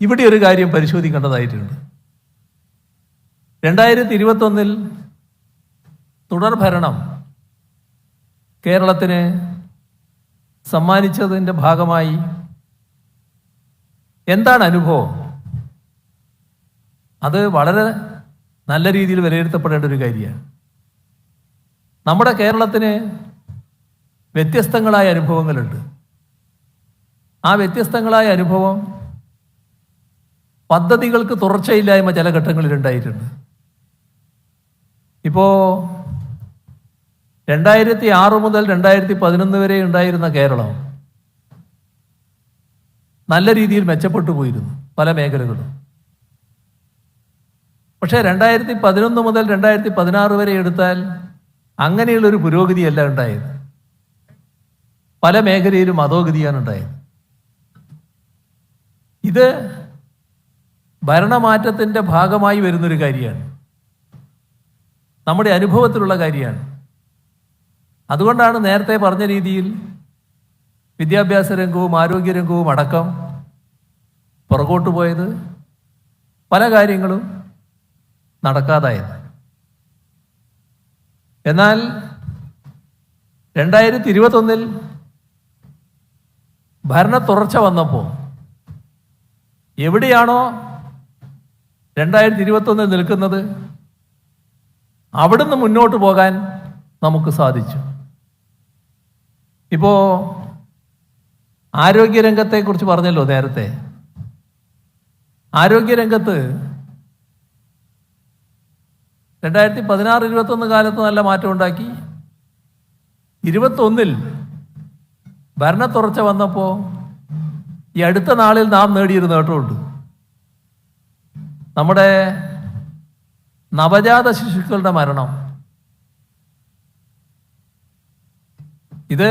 ഇവിടെ ഒരു കാര്യം പരിശോധിക്കേണ്ടതായിട്ടുണ്ട്. രണ്ടായിരത്തി ഇരുപത്തൊന്നിൽ തുടർഭരണം കേരളത്തിന് സമ്മാനിച്ചതിന്റെ ഭാഗമായി എന്താണ് അനുഭവം? അത് വളരെ നല്ല രീതിയിൽ വിലയിരുത്തപ്പെടേണ്ട ഒരു കാര്യമാണ്. നമ്മുടെ കേരളത്തിന് വ്യത്യസ്തങ്ങളായ അനുഭവങ്ങളുണ്ട്. ആ വ്യത്യസ്തങ്ങളായ അനുഭവം പദ്ധതികൾക്ക് തുടർച്ചയില്ലായ്മ ചില ഘട്ടങ്ങളിൽ ഉണ്ടായിട്ടുണ്ട്. ഇപ്പോ രണ്ടായിരത്തി ആറ് മുതൽ രണ്ടായിരത്തി പതിനൊന്ന് വരെ ഉണ്ടായിരുന്ന കേരളം നല്ല രീതിയിൽ മെച്ചപ്പെട്ടു പോയിരുന്നു പല മേഖലകളും. പക്ഷേ രണ്ടായിരത്തി പതിനൊന്ന് മുതൽ രണ്ടായിരത്തി പതിനാറ് വരെ എടുത്താൽ അങ്ങനെയുള്ളൊരു പുരോഗതിയല്ല ഉണ്ടായത്. പല മേഖലയിലും അധോഗതിയാണ് ഉണ്ടായത്. ഇത് ഭരണമാറ്റത്തിന്റെ ഭാഗമായി വരുന്നൊരു കാര്യമാണ്. നമ്മുടെ അനുഭവത്തിലുള്ള കാര്യമാണ്. അതുകൊണ്ടാണ് നേരത്തെ പറഞ്ഞ രീതിയിൽ വിദ്യാഭ്യാസ രംഗവും ആരോഗ്യ രംഗവും അടക്കം പുറകോട്ട് പോയത് പല കാര്യങ്ങളും നടക്കാതായത്. എന്നാൽ രണ്ടായിരത്തി ഇരുപത്തൊന്നിൽ ഭരണ തുടർച്ച വന്നപ്പോൾ എവിടെയാണോ രണ്ടായിരത്തി ഇരുപത്തൊന്നിൽ നിൽക്കുന്നത് അവിടുന്ന് മുന്നോട്ട് പോകാൻ നമുക്ക് സാധിച്ചു. ഇപ്പോ ആരോഗ്യരംഗത്തെക്കുറിച്ച് പറഞ്ഞല്ലോ നേരത്തെ. ആരോഗ്യരംഗത്ത് രണ്ടായിരത്തി പതിനാറ് ഇരുപത്തൊന്ന് കാലത്ത് നല്ല മാറ്റം ഉണ്ടാക്കി ഇരുപത്തൊന്നിൽ ഭരണത്തുറച്ച വന്നപ്പോൾ ഈ അടുത്ത നാളിൽ നാം നേടിയൊരു നേട്ടമുണ്ട്. നമ്മുടെ നവജാത ശിശുക്കളുടെ മരണം. ഇത്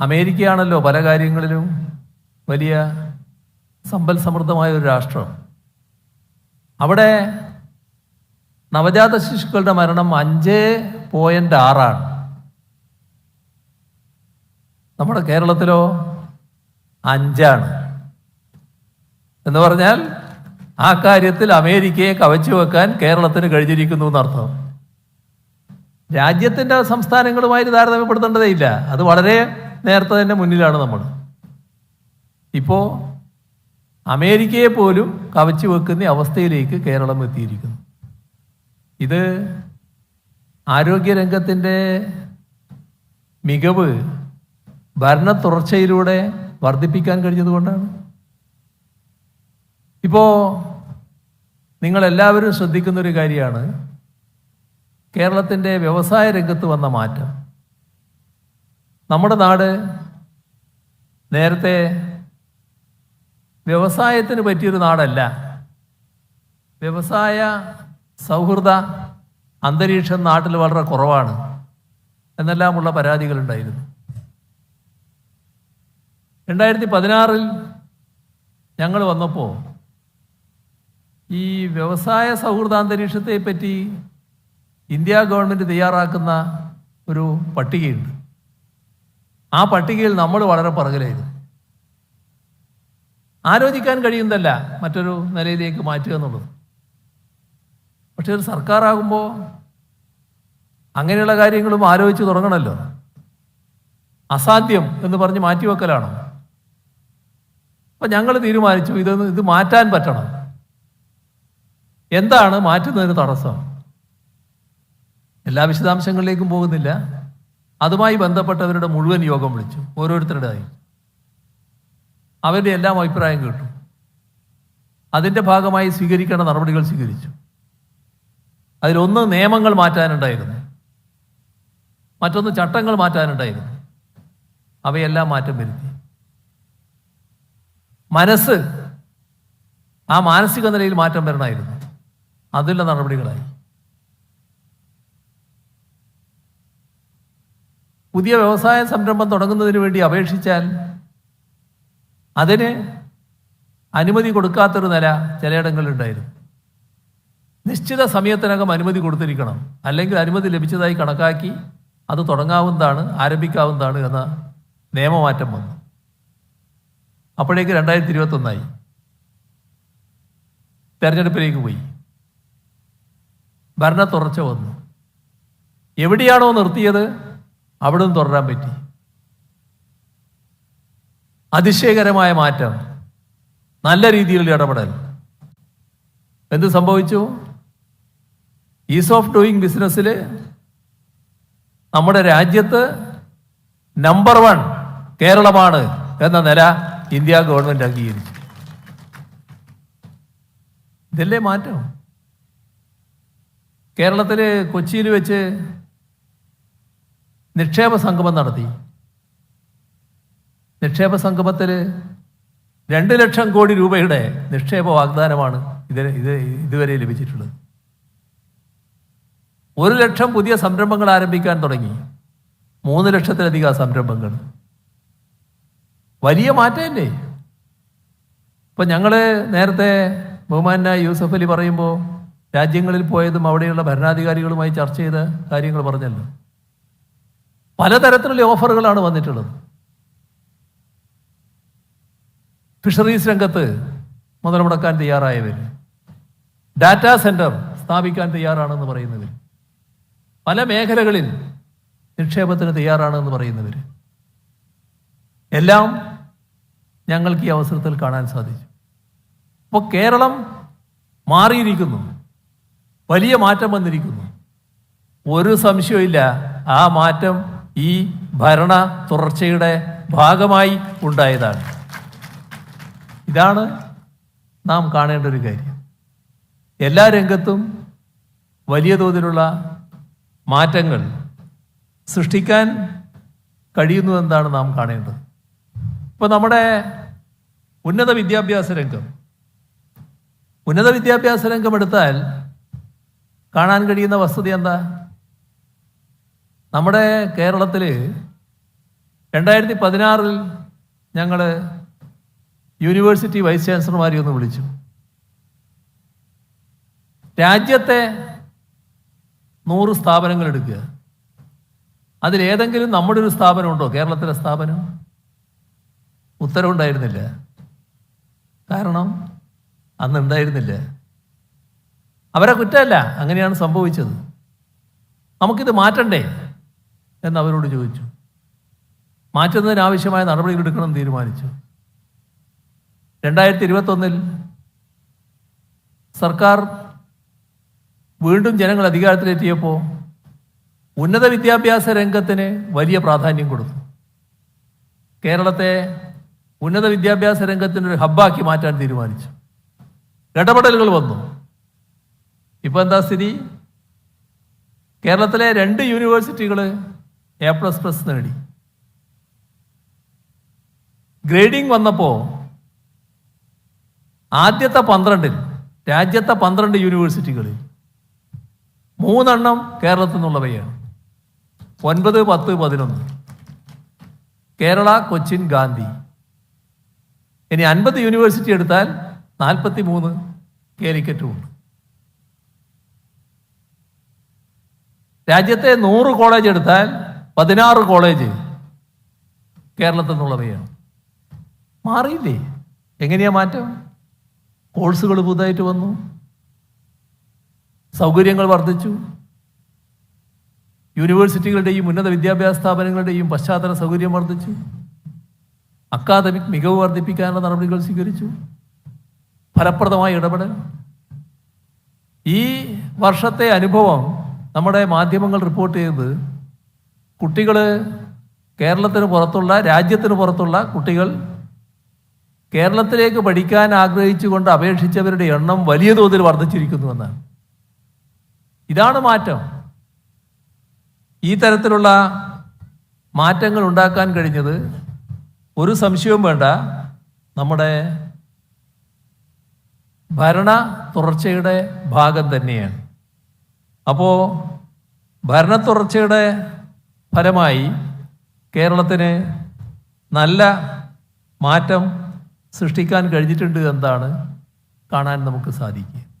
അമേരിക്കയാണല്ലോ പല കാര്യങ്ങളിലും വലിയ സമ്പൽ സമൃദ്ധമായ ഒരു രാഷ്ട്രം. അവിടെ നവജാത ശിശുക്കളുടെ മരണം അഞ്ച് പോയിന്റ് ആറാണ്. നമ്മുടെ കേരളത്തിലോ അഞ്ചാണ്. എന്ന് പറഞ്ഞാൽ ആ കാര്യത്തിൽ അമേരിക്കയെ കവച്ചു വെക്കാൻ കേരളത്തിന് കഴിഞ്ഞിരിക്കുന്നു എന്നർത്ഥം. രാജ്യത്തിന്റെ സംസ്ഥാനങ്ങളുമായി താരതമ്യപ്പെടുത്തേണ്ടതേ ഇല്ല. അത് വളരെ നേരത്തെ തന്നെ മുന്നിലാണ് നമ്മൾ. ഇപ്പോൾ അമേരിക്കയെ പോലും കവച്ചു വെക്കുന്ന അവസ്ഥയിലേക്ക് കേരളം എത്തിയിരിക്കുന്നു. ഇത് ആരോഗ്യരംഗത്തിന്റെ മികവ് ഭരണത്തുടർച്ചയിലൂടെ വർദ്ധിപ്പിക്കാൻ കഴിഞ്ഞതുകൊണ്ടാണ്. ഇപ്പോ നിങ്ങൾ എല്ലാവരും ശ്രദ്ധിക്കുന്ന ഒരു കാര്യമാണ്. കേരളത്തിന്റെ വ്യവസായ രംഗത്ത് വന്ന മാറ്റം. നമ്മുടെ നാട് നേരത്തെ വ്യവസായത്തിന് പറ്റിയൊരു നാടല്ല. വ്യവസായ സൗഹൃദ അന്തരീക്ഷം നാട്ടിൽ വളരെ കുറവാണ്. എന്നെല്ലാമുള്ള പരാതികളുണ്ടായിരുന്നു. രണ്ടായിരത്തി പതിനാറിൽ ഞങ്ങൾ വന്നപ്പോൾ ഈ വ്യവസായ സൗഹൃദാന്തരീക്ഷത്തെ പറ്റി ഇന്ത്യ ഗവൺമെന്റ് തയ്യാറാക്കുന്ന ഒരു പട്ടികയുണ്ട്. ആ പട്ടികയിൽ നമ്മൾ വളരെ പറകലായിരുന്നു. ആലോചിക്കാൻ കഴിയുന്നതല്ല മറ്റൊരു നിലയിലേക്ക് മാറ്റുക എന്നുള്ളത്. പക്ഷേ ഒരു സർക്കാരാകുമ്പോൾ അങ്ങനെയുള്ള കാര്യങ്ങളും ആലോചിച്ച് തുടങ്ങണമല്ലോ അസാധ്യം എന്ന് പറഞ്ഞ് മാറ്റിവെക്കലാണോ? അപ്പം ഞങ്ങൾ തീരുമാനിച്ചു ഇതൊന്ന് ഇത് മാറ്റാൻ പറ്റണം. എന്താണ് മാറ്റുന്നതിന് തടസ്സം? എല്ലാ വിശദാംശങ്ങളിലേക്കും പോകുന്നില്ല. അതുമായി ബന്ധപ്പെട്ടവരുടെ മുഴുവൻ യോഗം വിളിച്ചു. ഓരോരുത്തരുടേതായി അവരുടെ എല്ലാം അഭിപ്രായം കേട്ടു. അതിന്റെ ഭാഗമായി സ്വീകരിക്കേണ്ട നടപടികൾ സ്വീകരിച്ചു. അതിലൊന്ന് നിയമങ്ങൾ മാറ്റാനുണ്ടായിരുന്നു. മറ്റൊന്ന് ചട്ടങ്ങൾ മാറ്റാനുണ്ടായിരുന്നു. അവയെല്ലാം മാറ്റം വരുത്തി. മനസ്സ് ആ മാനസിക നിലയിൽ മാറ്റം വരണമായിരുന്നു അതിലുള്ള നടപടികളായി. പുതിയ വ്യവസായ സംരംഭം തുടങ്ങുന്നതിന് വേണ്ടി അപേക്ഷിച്ചാൽ അതിന് അനുമതി കൊടുക്കാത്തൊരു നില ചിലയിടങ്ങളിലുണ്ടായിരുന്നു. നിശ്ചിത സമയത്തിനകം അനുമതി കൊടുത്തിരിക്കണം. അല്ലെങ്കിൽ അനുമതി ലഭിച്ചതായി കണക്കാക്കി അത് തുടങ്ങാവുന്നതാണ് ആരംഭിക്കാവുന്നതാണ് എന്ന നിയമമാറ്റം വന്നു. അപ്പോഴേക്ക് രണ്ടായിരത്തി ഇരുപത്തൊന്നായി. തെരഞ്ഞെടുപ്പിലേക്ക് പോയി. ഭരണ തുറച്ച വന്നു. എവിടെയാണോ നിർത്തിയത്? അവിടെ തുടരാൻ പറ്റി. അതിശയകരമായ മാറ്റം. നല്ല രീതിയിലുള്ള ഇടപെടൽ. എന്ത് സംഭവിച്ചു? ഈസ് ഓഫ് ഡൂയിങ് ബിസിനസ്സിൽ നമ്മുടെ രാജ്യത്ത് നമ്പർ വൺ കേരളമാണ് എന്ന നില ഇന്ത്യ ഗവൺമെന്റ് അംഗീകരിച്ചു. ഇതല്ലേ മാറ്റം? കേരളത്തിൽ കൊച്ചിയിൽ വെച്ച് നിക്ഷേപ സംഗമം നടത്തി. നിക്ഷേപ സംഗമത്തിൽ രണ്ട് ലക്ഷം കോടി രൂപയുടെ നിക്ഷേപ വാഗ്ദാനമാണ് ഇത് ഇത് ഇതുവരെ ലഭിച്ചിട്ടുള്ളത്. ഒരു ലക്ഷം പുതിയ സംരംഭങ്ങൾ ആരംഭിക്കാൻ തുടങ്ങി. മൂന്ന് ലക്ഷത്തിലധികം സംരംഭങ്ങൾ. വലിയ മാറ്റമല്ലേ? ഇപ്പം ഞങ്ങൾ നേരത്തെ ബഹുമാനായ യൂസഫ് അലി പറയുമ്പോൾ രാജ്യങ്ങളിൽ പോയതും അവിടെയുള്ള ഭരണാധികാരികളുമായി ചർച്ച ചെയ്ത കാര്യങ്ങൾ പറഞ്ഞല്ലോ. പലതരത്തിലുള്ള ഓഫറുകളാണ് വന്നിട്ടുള്ളത്. ഫിഷറീസ് രംഗത്ത് മുതൽ മുടക്കാൻ തയ്യാറായവർ ഡാറ്റാ സെന്റർ സ്ഥാപിക്കാൻ തയ്യാറാണെന്ന് പറയുന്നവർ പല മേഖലകളിൽ നിക്ഷേപത്തിന് തയ്യാറാണെന്ന് പറയുന്നവർ എല്ലാം ഞങ്ങൾക്ക് ഈ അവസരത്തിൽ കാണാൻ സാധിച്ചു. അപ്പോൾ കേരളം മാറിയിരിക്കുന്നു. വലിയ മാറ്റം വന്നിരിക്കുന്നു. ഒരു സംശയമില്ല ആ മാറ്റം ഈ ഭരണ തുടർച്ചയുടെ ഭാഗമായി ഉണ്ടായതാണ്. ഇതാണ് നാം കാണേണ്ട ഒരു കാര്യം. എല്ലാ രംഗത്തും വലിയ തോതിലുള്ള മാറ്റങ്ങൾ സൃഷ്ടിക്കാൻ കഴിയുന്നു എന്നാണ് നാം കാണേണ്ടത്. ഇപ്പോൾ നമ്മുടെ ഉന്നത വിദ്യാഭ്യാസ രംഗം. ഉന്നത വിദ്യാഭ്യാസ രംഗം എടുത്താൽ കാണാൻ കഴിയുന്ന വസ്തുത എന്താ? നമ്മുടെ കേരളത്തിൽ രണ്ടായിരത്തി പതിനാറിൽ ഞങ്ങൾ യൂണിവേഴ്സിറ്റി വൈസ് ചാൻസലർമാരെ ഒന്ന് വിളിച്ചു. രാജ്യത്തെ നൂറ് സ്ഥാപനങ്ങൾ എടുക്കുക. അതിലേതെങ്കിലും നമ്മുടെ ഒരു സ്ഥാപനം ഉണ്ടോ? കേരളത്തിലെ സ്ഥാപനം? ഉത്തരവുണ്ടായിരുന്നില്ല. കാരണം അന്ന് ഉണ്ടായിരുന്നില്ല. അവരെ കുറ്റമല്ല. അങ്ങനെയാണ് സംഭവിച്ചത്. നമുക്കിത് മാറ്റണ്ടേ? എന്ന് അവരോട് ചോദിച്ചു. മാറ്റുന്നതിനാവശ്യമായ നടപടികൾ എടുക്കണം തീരുമാനിച്ചു. രണ്ടായിരത്തി ഇരുപത്തൊന്നിൽ സർക്കാർ വീണ്ടും ജനങ്ങൾ അധികാരത്തിലെത്തിയപ്പോൾ ഉന്നത വിദ്യാഭ്യാസ രംഗത്തിന് വലിയ പ്രാധാന്യം കൊടുത്തു. കേരളത്തെ ഉന്നത വിദ്യാഭ്യാസ രംഗത്തിനൊരു ഹബ്ബാക്കി മാറ്റാൻ തീരുമാനിച്ചു. ഇടപെടലുകൾ വന്നു. ഇപ്പൊ എന്താ സ്ഥിതി? കേരളത്തിലെ രണ്ട് യൂണിവേഴ്സിറ്റികൾ എ പ്ലസ് പ്ലസ് നേടി. ഗ്രേഡിംഗ് വന്നപ്പോൾ ആദ്യത്തെ പന്ത്രണ്ടിൽ രാജ്യത്തെ പന്ത്രണ്ട് യൂണിവേഴ്സിറ്റികളിൽ മൂന്നെണ്ണം കേരളത്തിൽ നിന്നുള്ളവയാണ്. ഒൻപത് പത്ത് പതിനൊന്ന്. കേരള കൊച്ചിൻ ഗാന്ധി. ഇനി അൻപത് യൂണിവേഴ്സിറ്റി എടുത്താൽ നാൽപ്പത്തി മൂന്ന് കാലിക്കറ്റും ഉണ്ട് രാജ്യത്തെ നൂറ് കോളേജ് എടുത്താൽ പതിനാറ് കോളേജ് കേരളത്തിൽ നിന്നുള്ളവയാണ് മാറിയില്ലേ? എങ്ങനെയാ മാറ്റം? കോഴ്സുകൾ പുതുതായിട്ട് വന്നു. സൗകര്യങ്ങൾ വർദ്ധിച്ചു. യൂണിവേഴ്സിറ്റികളുടെയും ഉന്നത വിദ്യാഭ്യാസ സ്ഥാപനങ്ങളുടെയും പശ്ചാത്തല സൗകര്യം വർദ്ധിച്ചു. അക്കാദമിക് മികവ് വർദ്ധിപ്പിക്കാനുള്ള നടപടികൾ സ്വീകരിച്ചു. ഫലപ്രദമായ ഇടപെടൽ. ഈ വർഷത്തെ അനുഭവം നമ്മുടെ മാധ്യമങ്ങൾ റിപ്പോർട്ട് ചെയ്തത് കുട്ടികൾ കേരളത്തിന് പുറത്തുള്ള രാജ്യത്തിന് പുറത്തുള്ള കുട്ടികൾ കേരളത്തിലേക്ക് പഠിക്കാൻ ആഗ്രഹിച്ചുകൊണ്ട് അപേക്ഷിച്ചവരുടെ എണ്ണം വലിയ തോതിൽ വർദ്ധിച്ചിരിക്കുന്നുവെന്നാണ് ഇതാണ് മാറ്റം. ഈ തരത്തിലുള്ള മാറ്റങ്ങൾ ഉണ്ടാക്കാൻ കഴിഞ്ഞത് ഒരു സംശയവും വേണ്ട. നമ്മുടെ ഭരണ തുടർച്ചയുടെ ഭാഗം തന്നെയാണ്. അപ്പോൾ ഭരണ തുടർച്ചയുടെ ഫലമായി കേരളത്തിന് നല്ല മാറ്റം സൃഷ്ടിക്കാൻ കഴിഞ്ഞിട്ടുണ്ട് എന്താണ് കാണാൻ നമുക്ക് സാധിക്കുക.